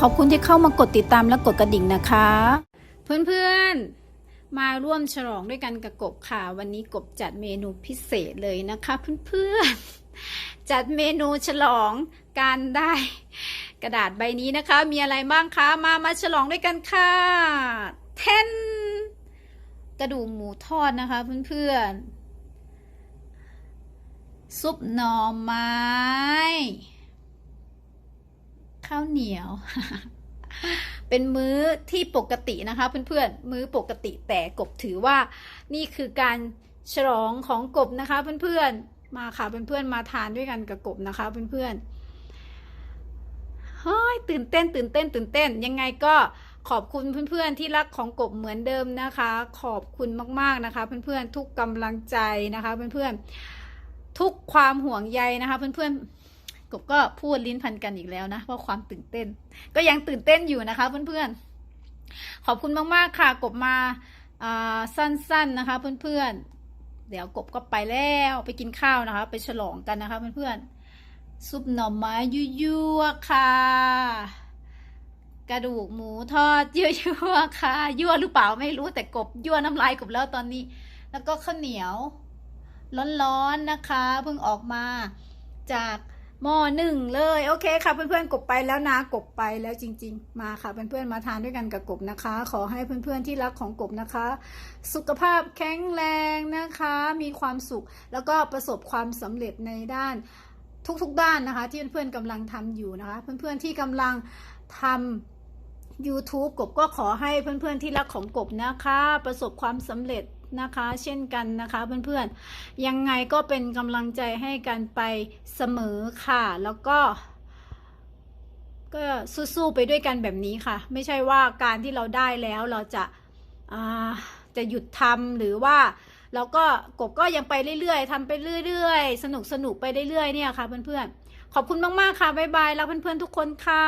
ขอบคุณที่เข้ามากดติดตามและกดกระดิ่งนะคะ เพื่อนๆ มาร่วมฉลองด้วยกันกับกบค่ะ วันนี้กบจัดเมนูพิเศษเลยนะคะเพื่อนๆ จัดเมนูฉลองการได้กระดาษใบนี้นะคะ มีอะไรบ้างคะ มามาฉลองด้วยกันค่ะเทนกระดูกหมูทอดนะคะเพื่อนๆ ซุปหน่อไม้ ข้าวเหนียว เป็นมื้อที่ปกตินะคะเพื่อนๆ มื้อปกติแต่กบถือว่า นี่คือการฉลองของกบนะคะเพื่อนๆ มาค่ะเพื่อนๆ มาทานด้วยกันกับกบนะคะเพื่อนๆเฮ้ยตื่นเต้นตื่นเต้นตื่นเต้น ยังไงก็ขอบคุณเพื่อนๆที่รักของกบเหมือนเดิมนะคะ ขอบคุณมากๆนะคะ เพื่อนๆทุกกำลังใจนะคะ เพื่อนๆทุกความห่วงใยนะคะ เพื่อนๆ กบก็พูดลิ้นพันกันอีกแล้วนะว่าความตื่นเต้น ก็ยังตื่นเต้นอยู่นะคะเพื่อนๆ ขอบคุณมากๆค่ะกบมาอ่าสั้นๆนะคะเพื่อนๆ เดี๋ยวกบก็ไปแล้วไปกินข้าวนะคะ ไปฉลองกันนะคะเพื่อนๆ ซุปหน่อไม้ยั่วๆค่ะ กระดูกหมูทอดยั่วๆค่ะ ยั่วหรือเปล่าไม่รู้แต่กบยั่วน้ำลายกบแล้วตอนนี้ แล้วก็ข้าวเหนียวร้อนๆนะคะ เพิ่งออกมาจาก หม้อหนึ่งเลยโอเคค่ะเพื่อนๆกบไปแล้วนะกบไปแล้วจริง ๆ มาค่ะเพื่อนๆมาทานด้วยกันกับกบนะคะ ขอให้เพื่อนๆที่รักของกบนะคะ สุขภาพแข็งแรงนะคะ มีความสุขแล้วก็ประสบความสำเร็จในด้านทุกๆด้านนะคะ ที่เพื่อนๆกำลังทำอยู่นะคะ เพื่อนๆที่กำลังทำ YouTube กบก็ขอให้เพื่อนๆที่รักของกบนะคะ ประสบความสำเร็จ นะคะ เช่นกันนะคะเพื่อนๆยังไงก็เป็นกำลังใจให้กันไปเสมอค่ะ แล้วก็ ก็สู้ๆไปด้วยกันแบบนี้ค่ะ ไม่ใช่ว่าการที่เราได้แล้วเราจะาจะหยุดทำหรือว่าเราก็กบก็ยังไปเรื่อยๆทำไปเรื่อยๆ สนุกสนุกไปเรื่อยๆเนี่ยค่ะเพื่อนๆขอบคุณมากๆค่ะบ๊ายบายแล้วเพื่อนๆทุกคนค่ะ